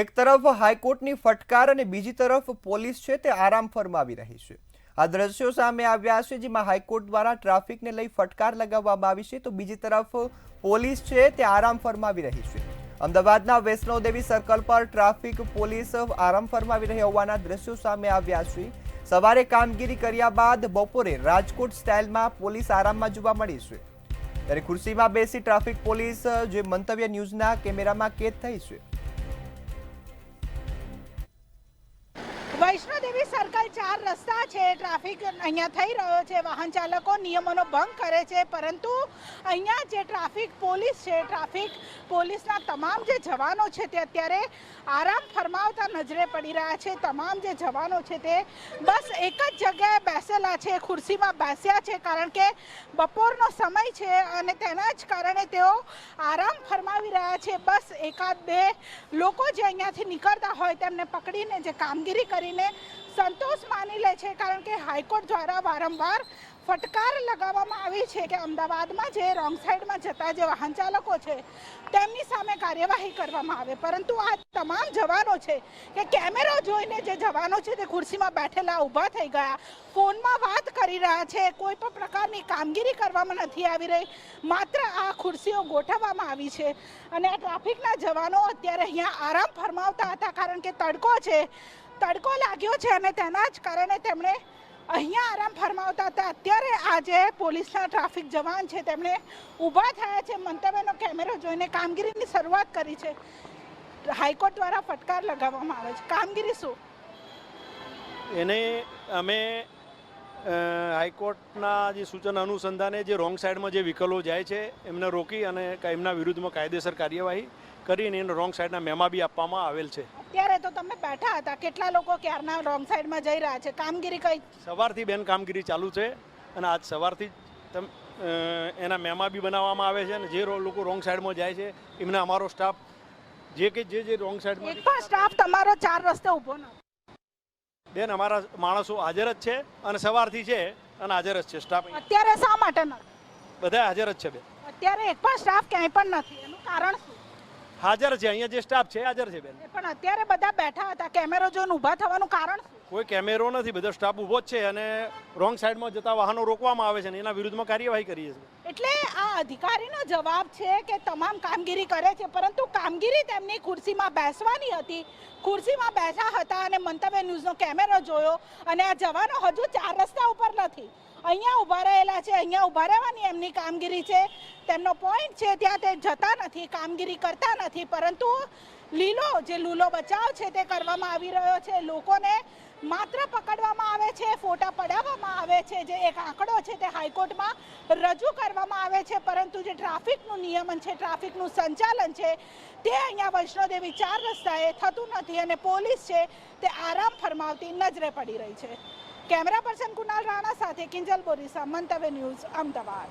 એક તરફ હાઈકોર્ટની ફટકાર અને બીજી તરફ પોલીસ છે તે આરામ ફરમાવી રહી છે. આ દ્રશ્યો સામે આવ્યા છે જેમાં હાઈકોર્ટ દ્વારા ટ્રાફિકને લઈ ફટકાર લગાવવામાં આવી છે તો બીજી તરફ પોલીસ છે તે આરામ ફરમાવી રહી છે. અમદાવાદના વૈષ્ણોદેવી સર્કલ પર ટ્રાફિક પોલીસ આરામ ફરમાવી રહી હોવાના દ્રશ્યો સામે આવ્યા છે. સવારે કામગીરી કર્યા બાદ બપોરે રાજકોટ સ્ટાઇલમાં પોલીસ આરામમાં જોવા મળી છે. ત્યારે ખુરશીમાં બેસી ટ્રાફિક પોલીસ, જે મંતવ્ય ન્યૂઝના કેમેરામાં કેદ થઈ છે. વૈષ્ણોદેવી સર્કલ ચાર રસ્તા છે. ટ્રાફિક અહીંયા થઈ રહ્યો છે. વાહન ચાલકો નિયમોનો ભંગ કરે છે. પરંતુ અહીંયા જે ટ્રાફિક પોલીસ છે, ટ્રાફિક પોલીસના તમામ જે જવાનો છે તે અત્યારે આરામ ફરમાવતા નજરે પડી રહ્યા છે. તમામ જે જવાનો છે તે બસ એક જ જગ્યાએ બેસેલા છે. ખુરશીમાં બેસ્યા છે કારણ કે બપોરનો સમય છે અને તેના જ કારણે તેઓ આરામ ફરમાવી રહ્યા છે. બસ એકાદ બે લોકો જે અહીંયાથી નીકળતા હોય તેમને પકડીને જે કામગીરી કરીને સંતોષ માની લે છે. કારણ કે હાઈકોર્ટ દ્વારા વારંવાર ફટકાર લગાવવામાં આવી છે કે અમદાવાદમાં જે રોંગ સાઈડમાં જતા જે વાહન ચાલકો છે, તેમની સામે કાર્યવાહી કરવામાં આવે. પરંતુ આ તમામ જવાનો છે કે કેમેરો જોઈને જે જવાનો છે તે ખુરશીમાં બેઠેલા, ઊભા થઈ ગયા. ફોનમાં વાત કરી રહ્યા છે, કોઈ પણ પ્રકારની કામગીરી કરવામાં નથી આવી રહી. માત્ર આ ખુરશીઓ ગોઠવવામાં આવી છે. અને આ ટ્રાફિકના જવાનો અત્યારે અહીંયા આરામ ફરમાવતા હતા કારણ કે તડકો છે. તડકો લાગ્યો છે અને તેના જ કારણે તેમણે અહીંયા આરામ ફરમાવતા હતા. અત્યારે આજે પોલીસના ટ્રાફિક જવાન છે. તેમણે ઊભા થયા છે. મંતવ્યનો કેમેરો જોઈને કામગીરીની શરૂઆત કરી છે. હાઈકોર્ટ દ્વારા ફટકાર લગાવવામાં આવે છે. કામગીરી શું? એને અમે હાઈકોર્ટના જે સૂચન અનુસંધાને જે રોંગ સાઈડમાં જે વ્હીકલો જાય છે, એમને રોકી અને એમના વિરુદ્ધમાં કાયદેસર કાર્યવાહી કરીને એને રોંગ સાઈડના મેમા બી આપવામાં આવેલ છે. અત્યારે તો તમે બેઠા હતા. કેટલા લોકો ક્યારના રોંગ સાઈડમાં જઈ રહ્યા છે? કામગીરી કઈ? સવારથી બેન કામગીરી ચાલુ છે અને આજ સવારથી જ એના મેમા બી બનાવવામાં આવે છે અને જે લોકો રોંગ સાઈડમાં જાય છે એમને અમારો સ્ટાફ જે કે જે જે રોંગ સાઈડમાં એક પણ સ્ટાફ તમારો ચાર રસ્તે ઊભો ન બેન અમારા માણસો હાજર જ છે અને સવારથી છે અને હાજર જ છે સ્ટાફ અત્યારે શા માટે નથી? બધા હાજર જ છે બેન. અત્યારે એક પણ સ્ટાફ ક્યાંય પણ નથી. એનું કારણ શું? હાજર છે અહીંયા જે સ્ટાફ છે હાજર છે બેન. પણ અત્યારે બધા બેઠા હતા. કેમેરો જોઈને ઊભા થવાનું કારણ કોઈ કેમેરો નથી બધો સ્ટાફ ઊભો જ છે અને રોંગ સાઈડમાં જતા વાહનો રોકવામાં આવે છે અને એના વિરુદ્ધમાં કાર્યવાહી કરીએ છીએ. એટલે આ અધિકારીનો જવાબ છે કે તમામ કામગીરી કરે છે પરંતુ કામગીરી તેમની ખુરશીમાં બેસવાની હતી. ખુરશીમાં બેઠા હતા અને મંતવ્ય ન્યૂઝનો કેમેરો જોયો અને આ જવાનો હજુ ચાર રસ્તા ઉપર નથી. અહીંયા ઊભા રહેલા છે, અહીંયા ઊભા રહેવાની એમની કામગીરી છે. તેમનો પોઈન્ટ છે, ત્યાં તે જતા નથી, કામગીરી કરતા નથી, પરંતુ લીલો, જે લૂલો બચાવ છે તે કરવામાં આવી રહ્યો છે. લોકોને માત્ર પકડવામાં આવે છે, ફોટા પડાવવામાં આવે છે, જે એક આંકડો છે તે હાઈકોર્ટમાં રજૂ કરવામાં આવે છે, પરંતુ જે ટ્રાફિકનું નિયમન છે, ટ્રાફિકનું સંચાલન છે, તે અહીંયા વૈષ્ણોદેવી ચાર રસ્તાએ થતું નથી અને પોલીસ છે તે આરામ ફરમાવતી નજરે પડી રહી છે. કેમેરા પર્સન કુનાલ રાણા સાથે કિંજલ બોરીસા મંતવ્ય ન્યૂઝ અમદાવાદ.